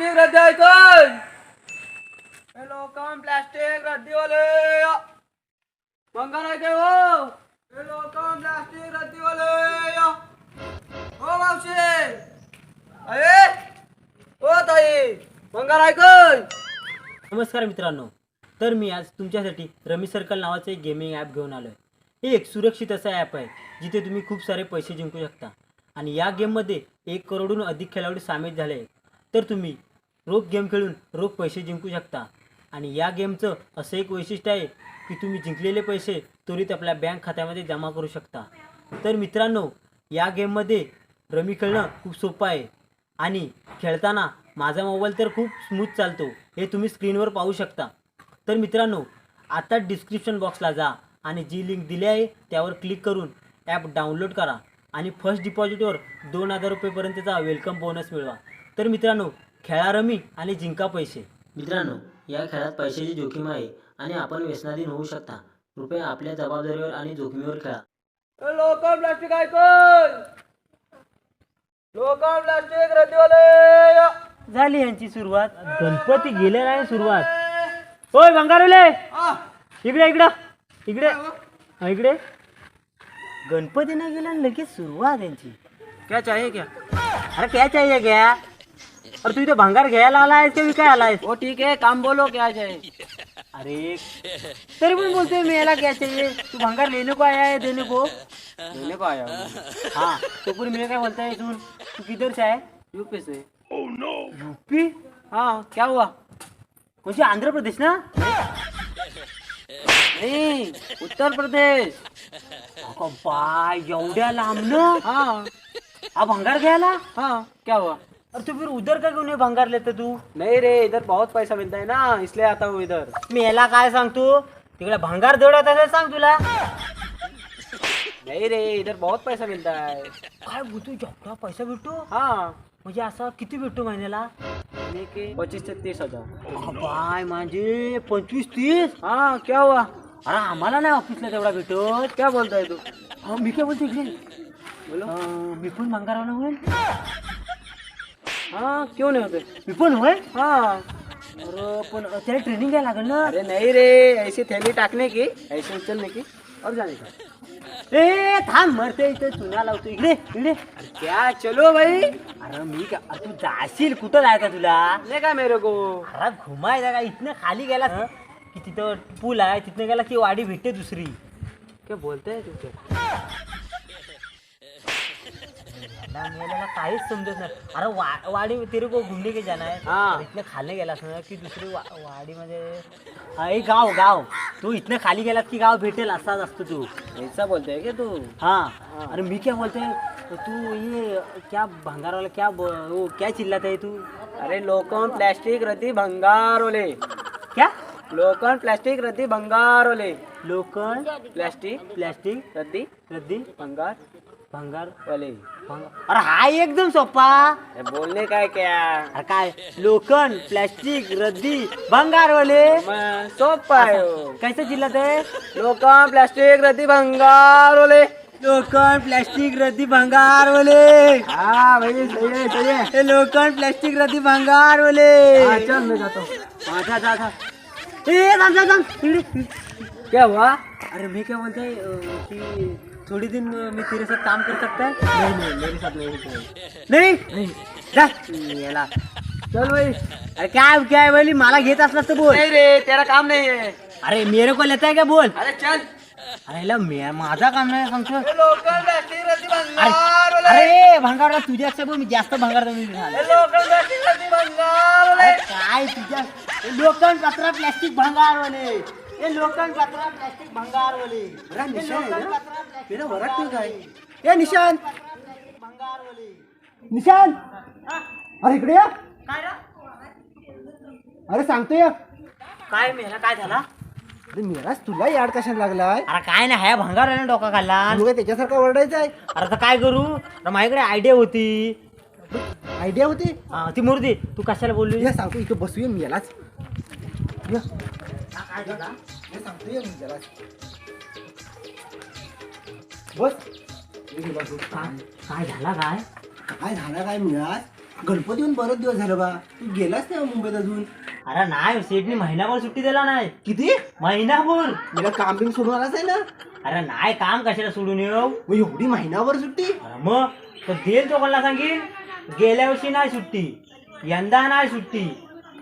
Plastic रद्दी ऐकन हे लोकं प्लास्टिक रद्दीवाले. मंगल ऐके हो? हे लोकं प्लास्टिक रद्दीवाले. हो मावशी. अरे हो ताई. मंगल ऐकन नमस्कार मित्रांनो तर मी आज तुमच्यासाठी रमी सर्कल नावाचं एक गेमिंग ॲप घेऊन आलो आहे हे एक सुरक्षित असं ॲप आहे जिथे तुम्ही खूप सारे पैसे जिंकू शकता. आणि या गेममध्ये एक करोडहून अधिक खेळाडू सामील झाले आहेत. तर तुम्ही रोख गेम खेळून रोख पैसे जिंकू शकता. आणि या गेमचं असं एक वैशिष्ट्य आहे की तुम्ही जिंकलेले पैसे त्वरित आपल्या बँक खात्यामध्ये जमा करू शकता. तर मित्रांनो या गेममध्ये रमी खेळणं खूप सोपं आहे. आणि खेळताना माझा मोबाईल तर खूप स्मूथ चालतो. हे तुम्ही स्क्रीनवर पाहू शकता. तर मित्रांनो आता डिस्क्रिप्शन बॉक्सला जा आणि जी लिंक दिली आहे त्यावर क्लिक करून ॲप डाउनलोड करा. आणि फर्स्ट डिपॉझिटवर दोन हजार रुपयेपर्यंतचा वेलकम बोनस मिळवा. तर मित्रांनो खेळा रमी आणि जिंका पैसे. मित्रांनो या खेळात पैशाची जोखीम आहे आणि आपण व्यसनाधीन होऊ शकता. कृपया आपल्या जबाबदारीवर आणि जोखमीवर खेळा. हे लोकं प्लास्टिक ऐकन लोकं प्लास्टिक रद्दीवाले! झाली यांची सुरुवात. गणपती गेलेला आहे सुरुवात. होय भंगारवले! आ! इकडे इकडं. इकडे. इकडे. गणपती नाही गेला लगेच सुरुवात यांची. क्या चाहिए क्या? अरे क्या चाहिए क्या? अरे तू इथे भंगार घ्यायला आलायस का विकाय आलायस वो ठीक है काम बोलो क्या चाहिए अरे तरी पण बोलतोय मी याला क्या चाहिए? तू भंगार लेने को आया है देने को? लेने को आया हूँ। हाँ तो पूरी मेरे क्या बोलता है सुन तू किधर से है यूपी से। यूपी? हाँ क्या हुआ? म्हणजे आंध्र प्रदेश ना? नहीं उत्तर प्रदेश। अगं बाय एवढ्या लांब ना? हाँ। हा भंगार घ्यायला हाँ। क्या हुआ? अरे तू फिर उधर का क्यों नाही भंगार लेते तू? नहीं रे इधर बहुत पैसा मिलता है ना इसलिए आता हूँ इधर। मी याला काय सांगतो तिकडे भंगार देवड्यात असेल सांग तुला। नहीं रे इधर बहुत पैसा मिलता है। काय बोलतो जेवढा पैसा भेटतो हाँ। म्हणजे असा किती भेटतो महिन्याला? महीने के? पच्चीस से तीस हजार। बाय म्हणजे पंचवीस तीस? हाँ क्या हुआ? अरे आम्हाला नाही ऑफिसला तेवढा भेटत. क्या बोलता है तू? अहो, मी काय बोलतो इकडे? बोलो। अं, मी पण भंगारवाला होईल? हाँ क्यों नहीं होते? मी पण होय हाँ. अरे पण त्याला ट्रेनिंग द्यायला लागेल ना? अरे नहीं रे ऐसी थैली टाकने की ऐसे उचलने की. और जाने का? ए थांब मरते इथे चुना लावतो इकडे इकडे. क्या चलो भाई. अरे मी का अरे तू जाशील कुठं जायचं तुला? ले का मेरे को? अरे घुमायचा का इथनं खाली गेला की तिथं पूल आहे तिथनं गेला की वाडी भेटते दुसरी. क्या बोलते हैं मेल्याला काहीच समजत नाही. अरे वा वाडी तेरे को घुमने के जाना है. हाँ. इथनं खाली गेलास ना की दुसरी वा वाडी म्हणजे? एक गाव गाव. तू इथनं खाली गेलास की गाव भेटेल असाच असतो तू. ऐसा बोलते हैं क्या तू? हाँ. अरे मी क्या बोलते हैं तू ये क्या भंगार वाला क्या ब- वो क्या चिल्लाता है तू? अरे लोकन प्लास्टिक रद्दी भंगार ओले क्या लोकन प्लास्टिक रद्दी भंगार ओले लोकल प्लास्टिक प्लॅस्टिक रद्दी रद्दी भंगार भंगार वाले अरे हा एकदम सोपा. अरे बोलने का है क्या? अरे काय? लोखंड प्लॅस्टिक रद्दी भंगारवाले. मैं सोप पायो कैसे चिल्लात आहे? लोकन प्लास्टिक रद्दी भंगार ओले लोखंड प्लॅस्टिक रद्दी भंगारवाले. हाँ भाई सही है सही है हे लोखंड प्लॅस्टिक रद्दी भंगारवाले. हाँ चल मैं जाता. हूँ हा, जा जा जा. ए थांब थांब थांब. इकडे. क्या हुआ? अरे मैं क्या बोलते हैं अ, कि थोड़ी दिन मैं तेरे साथ काम कर सकता है नहीं नहीं मेरे साथ नहीं. नहीं? जा. याला चल भाई अरे काय काय है बोली मला घेत असलास तर बोल. नहीं रे तेरा काम नहीं है अरे मेरे को लेता है क्या बोल? अरे चल. अरे ला मे माझा काम नाही सांगतो लोकल अरे अरे भंगार तुझ्यापेक्षा बोल मी जास्त भंगार लोकल ओले काय तुझ्या लोखंड पत्रा प्लॅस्टिक भंगार वाले. हे लोखंड पत्रा प्लॅस्टिक भंगार वाले अरे निशान है ना? मेरा क्यों हे निशान! भंगार वाले निशान! अरे इकडे या. काय रा? अरे सांगतो या काय मेला? काय झाला? अरे मेराच तुला याड कशाला लागलाय? अरे काय नाही ह्या भंगार वाल्याने डोका खाल्ला. तुला त्याच्यासारखा ओरडायचा आहे. अरे तर काय करू? अरे माझ्याकडे आयडिया होती. आयडिया होती? हा, ती मूर्ती तू कशाला बोलली? या सांगतो इथं बसूया मी यालाच या. काय झाला सांगतो या बस. काय काय झाला काय? काय झालं काय मिळात? गणपती येऊन बरेच दिवस झालं बा. तू गेलास नाही मुंबईत अजून? अरे नाही सेठनी महिनाभर सुट्टी दिला नाही. किती? महिनाभर? मला काम बिम सोडून आलाच आहे ना? अरे नाही काम कशाला सोडून येऊ? मग एवढी महिनाभर सुट्टी? अरे मग तर देईल तो कोणाला सांगेल गेल्या वर्षी नाही सुट्टी यंदा नाही सुट्टी.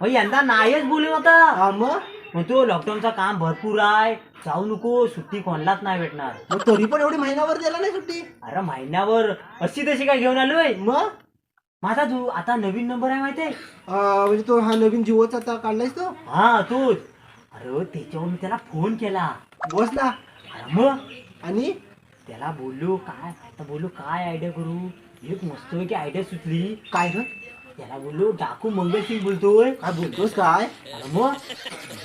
मग यंदा नाहीच बोलू होता हा मग? मग तो लॉकडाऊनचा काम भरपूर आहे. जाऊ नको सुट्टी कोणालाच नाही भेटणार. मग तरी पण एवढी महिनाभर दिला नाही सुट्टी? अरे महिन्यावर अशी तशी काय घेऊन आलोय? मग? माझा तू आता नवीन नंबर आहे माहितीये? अं, म्हणजे तो हा नवीन जिओचा आता काढलायस तो? हा तोच. अरे त्याच्यावर मी त्याला फोन केला. बसला अरे मग? आणि? त्याला बोललो काय? आता बोललो काय आयडिया करू? एक मस्तपैकी आयडिया सुचली. काय रे त्याला बोललो डाकू मंगलसिंग बोलतोय. काय बोलतोस काय? अरे मग.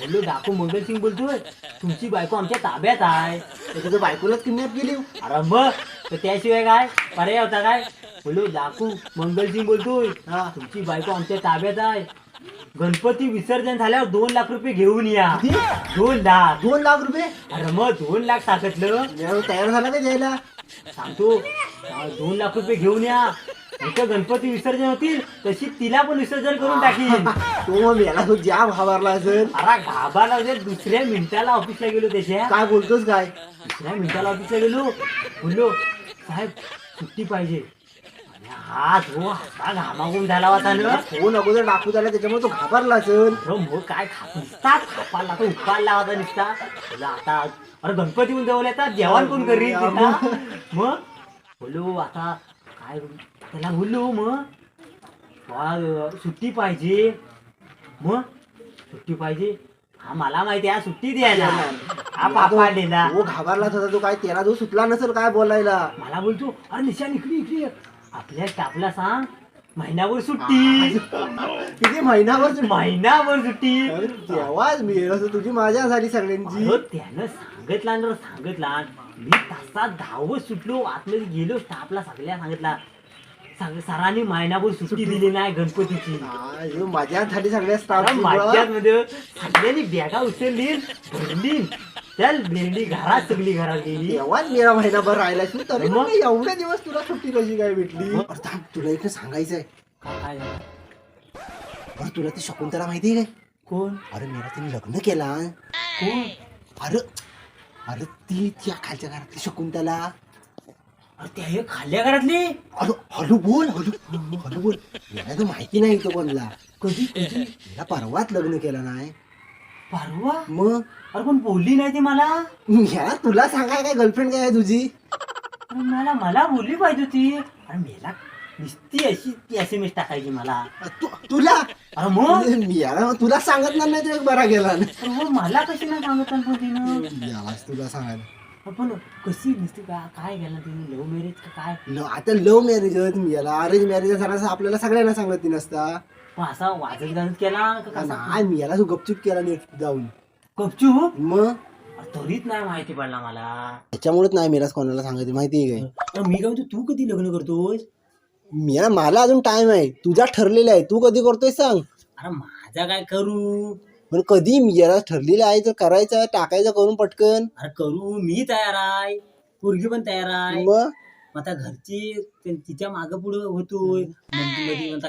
बोललो डाकू मंगलसिंग बोलतोय. तुमची बायको आमच्या ताब्यात आहे. त्याच्या बायकोलाच किडनॅप केली. अरे मग. तर त्याशिवाय काय? पर्याय होता काय? बोललो डाकू मंगलसिंग बोलतोय. हा तुमची बायको आमच्या ताब्यात आहे. गणपती विसर्जन झाल्यावर दोन लाख रुपये घेऊन या. किती? दोन लाख. दोन लाख रुपये? अरे मग दोन लाख टाकतलं तयार झाला का द्यायला सांगतो. दोन लाख रुपये घेऊन या. इथं गणपती विसर्जन होतील तशी तिला पण विसर्जन करून टाकीन. तो मग याला तो जाम घाबरला असेल. अरे घाबाला म्हणजे दुसऱ्या मिनिटाला ऑफिसला गेलो त्याच्या. काय बोलतोस काय? दुसऱ्या मिनिटाला ऑफिसला गेलो. बोललो साहेब सुट्टी पाहिजे. आणि हा जो हाता घामागून झाला होता ना. फोन अगोदर टाकू झाला त्याच्यामुळे तो घाबरला असेल. अरे मग काय खा नुसता खापाला तो उकाळला होता नुसता. बोललो आता अरे गणपती पण जवळ येतात जेवण कोण करील तिथं? मग बोललो आता काय करू? त्याला बोललो मग सुट्टी पाहिजे. मग सुट्टी पाहिजे? हा मला माहिती आहे हा सुट्टी द्यायला. हा पापा दिला तो घाबरला होता तो काय त्याला जो सुटला नसेल काय बोलायला? मला बोलतो अरे निशान इकडे इकडे. आपल्या स्टाफला सांग महिनाभर सुट्टी. किती महिनाभर सुट्टी. महिनाभर सुट्टी. अरे तेव्हाच मी असं तुझी मजा झाली सगळ्यांची. अहो, त्यानं सांगितला ना सांगितला. मी तासात धावत सुटलो आतमध्ये गेलो स्टाफला सगळ्या सांगितला. सांग सरांनी महिनाभर सुट्टी दिली नाही गणपतीची. हा, झाली सगळ्या अरे माझ्यात स्टाफमध्ये सगळ्यांनी बॅगा उचलली भरली. चल भेंडी घरात सगळी घरात गेली. तेव्हाच मेरा महिनाभर राहिला तू तरी मग? पण एवढे दिवस तुला सुट्टी कशी काय भेटली? थांब, तुला एक सांगायचं आहे काय झालं? अरे तुला ती शकुंतला माहिती आहे काय? कोण? अरे मेरा तिने लग्न केला. कोण? अरे अरे ती त्या खालच्या घरातली शकुंतला. अरे त्या हे खाल्ल्या घरातली? हॅलो हॅलो बोल हॅलो हॅलो बोल. मला तर माहिती नाही तो कोणला. कधी मला परवाच लग्न केला नाही. परवा? मग? अरे पण बोलली नाही ती मला. ह्या तुला सांगाय काय गर्लफ्रेंड काय आहे तुझी? अरे मला मला बोलली पाहिजे होती. अरे मेला नुसती अशी ती एम एस टाकायची मला. तू तुला? अरे मग? मी याला तुला सांगितलं नाही तू एक बरा गेला. अरे मग मला कशी नाही सांगत पण तिनं? यालाच तुला सांगायला. आपण कशी नुसती का? काय गेला तिने? लव्ह मॅरेज का काय? ल- आता लव्ह मॅरेज याला अरेंज मॅरेज झाला आपल्याला सगळ्यांना सांगत ती नसता. पण असा वाजत गाजत केला का कसा? नाही मी याला गपचूप केला नीट जाऊन. गपचूप? मग? तरीच नाही माहिती पडला मला. त्याच्यामुळेच नाही मेलाच कोणाला सांगायचं माहिती आहे काय? अरे मी काय म्हणतो तू कधी लग्न करतोस? मी मला अजून टाइम आहे. तुझा ठरलेला आहे. तू कधी करतोय सांग. अरे माझा काय करू? पण कधी मी याला ठरलेलं आहे तर करायचं टाकायचं करून पटकन. अरे करू मी तयार आहे. पोरगी पण तयार आहे. मग? मग आता घरची तिच्या माग पुढे होतोय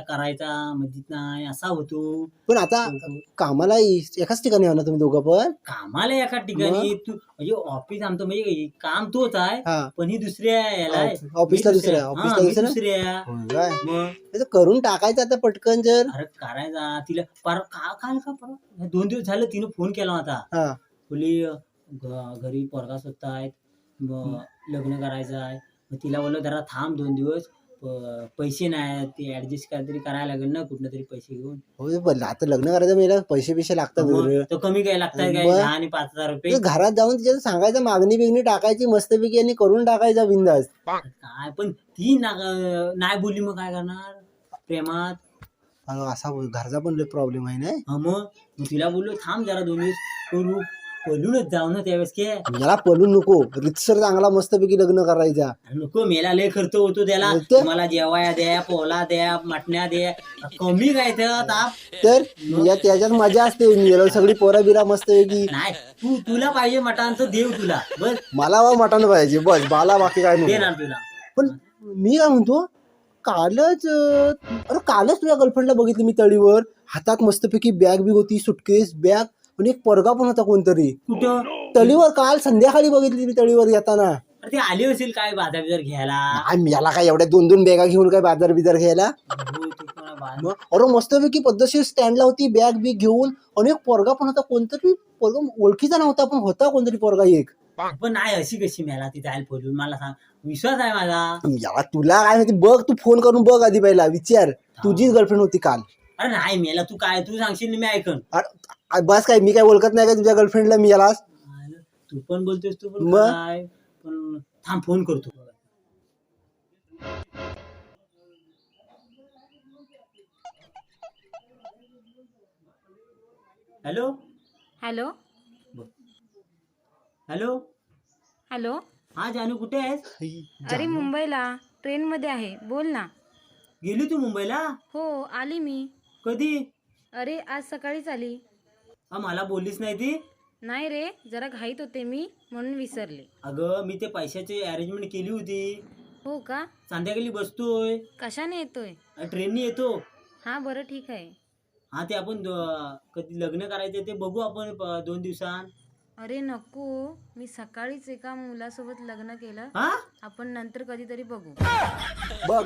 करायचा मधीत नाही असा होतो. पण आता कामाला एकाच ठिकाणी ना तुम्ही दोघं पण? कामाला एका ठिकाणी तू म्हणजे ऑफिस आमचं म्हणजे काम तोच आहे पण ही दुसऱ्या याला ऑफिसला दुसऱ्या, ऑफिसला दुसऱ्या? करून टाकायचं आता पटकन जर. अरे करायचा तिला पर का काल का परवा? दोन दिवस झालं तिने फोन केला होता. बोली घरी पोरगा स्वतः आहेत लग्न करायचं आहे. मग तिला बोललो जरा थांब दोन दिवस. प- पैसे नाही ते ऍडजस्ट काहीतरी करायला लागेल ना कुठनं तरी पैसे घेऊन. पण आता लग्न करायचं मेला पैसे बिशे लागतात मग. तो कमी काय लागतात काय? मग? दहा आणि पाच हजार रुपये. तर घरात जाऊन तिच्या सांगायचं मागणी बिगणी टाकायची मस्तपैकी आणि करून टाकायचा बिंदास. काय पण ती ना नाही बोलली मग काय करणार? प्रेमात. असा घरचा पण प्रॉब्लेम आहे ना हा मग? मग तिला बोललो थांब जरा दोन दिवस. करू. बोलूनच जाऊ ना त्यावेळेस के. याला पळून नको. रितसर चांगला मस्तपैकी लग्न करायचा. नको मेला लय खर्च होतो त्याला? मला जेवाया द्या पोला द्या मटण्या द्या. कमी काय त्या ताप तर या त्याच्यात मजा असते. मी याला सगळी पोरा बिरा मस्तपैकी. नाही तू तुला पाहिजे मटांचं देव तुला. बस. मला वा मटण पाहिजे. बस बाला बाकी काय नको देणार तुला. पण मी काय म्हणतो कालच अं, अरे कालच तुझ्या गर्लफ्रेंडला बघितली मी तळीवर. हातात मस्तपैकी बॅग बिग होती सुटकेस बॅग आणि एक पोरगा पण होता कोणतरी. कुठं? तळीवर काल संध्याकाळी बघितली मी तळीवर येताना. अरे ते आली असेल काय बाजार बिजार घ्यायला? आय याला काय एवढ्या दोन दोन बॅगा घेऊन काय बाजार बिजार घ्यायला? ते. मग अरे मस्तपैकी पद्धतशीर स्टँडला होती बॅग बिग घेऊन. आणि एक पोरगा पण होता कोणतरी पोरगा ओळखीचा नव्हता पण होता कोणतरी पोरगा एक. पण नाही अशी कशी मेला ती जायला पडून मला सांग विश्वास आहे माझा. याला तुला काय माहिती बघ तू फोन करून बघ आधी पहिला विचार. तुझीच गर्लफ्रेंड होती काल. अरे नाही मेला तू काय तू सांगशील ना मी ऐकन. अरे बस काय मी काय ओळखत नाही का तुझ्या गर्लफ्रेंडला मी याला तू पण बोलतोस तू पण मग? काय पण थांब फोन करतो हॅलो? हॅलो? हॅलो? हॅलो? हा जानू कुठे आहेस? अरे मुंबईला. ट्रेनमध्ये आहे. बोल ना. गेली तू मुंबईला? हो आली मी. कधी? अरे आज सकाळीच आली. मला बोललीच नाही ती. नाही रे जरा घाईत होते मी म्हणून विसरले. अगं मी ते पैशाची अरेंजमेंट केली होती. हो का? संध्याकाळी बसतोय. कशाने येतोय? ट्रेननी येतो. हां बरं ठीक आहे. हा ते आपण द- कधी लग्न करायचं ते बघू आपण प- दोन दिवसांत. अरे नको मी सकाळीच एका मुलासोबत लग्न केलं. हा? आपण नंतर कधीतरी बघू. बघ.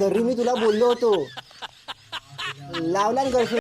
तरी मी तुला बोललो होतो. लावला गर्लफ्रेंड